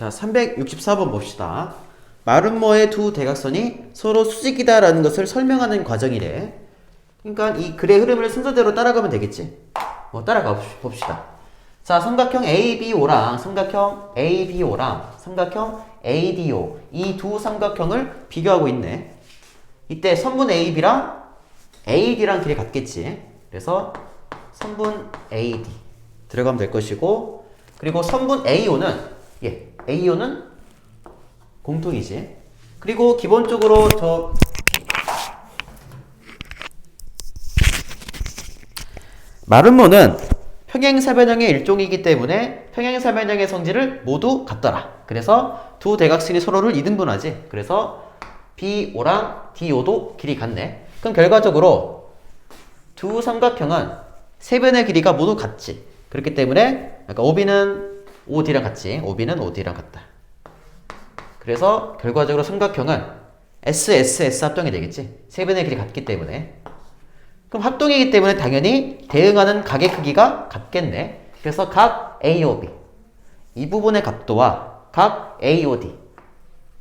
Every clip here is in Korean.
자, 364번 봅시다. 마름모의 두 대각선이 서로 수직이다라는 것을 설명하는 과정이래. 그러니까 이 글의 흐름을 순서대로 따라가면 되겠지. 뭐 따라가 봅시- 봅시다. 자, 삼각형 ABO랑 삼각형 ABO랑 삼각형 ADO 이 두 삼각형을 비교하고 있네. 이때 선분 AB랑 AD랑 길이 같겠지. 그래서 선분 AD 들어가면 될 것이고 그리고 선분 AO는 예, AO는 공통이지. 그리고 기본적으로 저 마름모는 평행사변형의 일종이기 때문에 평행사변형의 성질을 모두 같더라. 그래서 두 대각선이 서로를 이등분하지. 그래서 BO랑 DO도 길이 같네. 그럼 결과적으로 두 삼각형은 세 변의 길이가 모두 같지. 그렇기 때문에 그러니까 OB는 OD랑 같지. OB는 OD랑 같다. 그래서 결과적으로 삼각형은 SSS 합동이 되겠지. 세 변의 길이 같기 때문에. 그럼 합동이기 때문에 당연히 대응하는 각의 크기가 같겠네. 그래서 각 AOB 이 부분의 각도와 각 AOD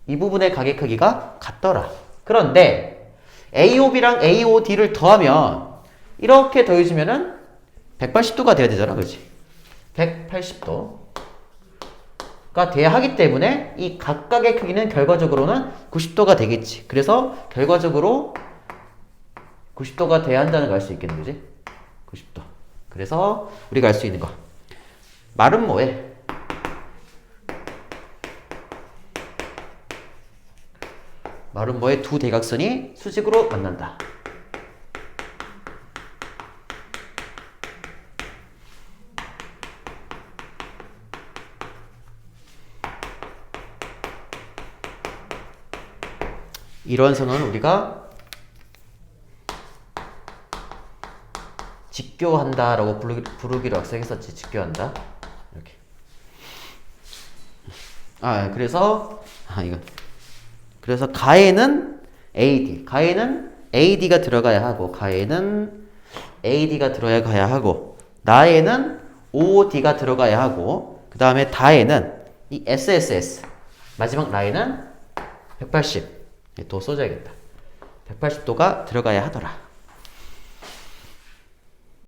이 부분의 각의 크기가 같더라. 그런데 AOB랑 AOD를 더하면 이렇게 더해주면은 180도가 돼야 되잖아, 그렇지? 180도 가 돼야 하기 때문에 이 각각의 크기는 결과적으로는 90도가 되겠지. 그래서 결과적으로 90도가 돼야 한다는 걸 알 수 있겠는 거지? 90도. 그래서 우리가 알 수 있는 거. 말은 뭐해? 말은 뭐에 두 대각선이 수직으로 만난다. 이런 선은 우리가 직교한다 라고 부르기, 부르기로 학생했었지. 직교한다. 이렇게. 아, 그래서 아, 이거. 그래서 가에는 AD. 가에는 AD가 들어가야 하고 가에는 AD가 들어가야 하고 나에는 OD가 들어가야 하고 그 다음에 다에는 이 SSS. 마지막 라인은 180. 또 써줘야겠다. 180도가 들어가야 하더라.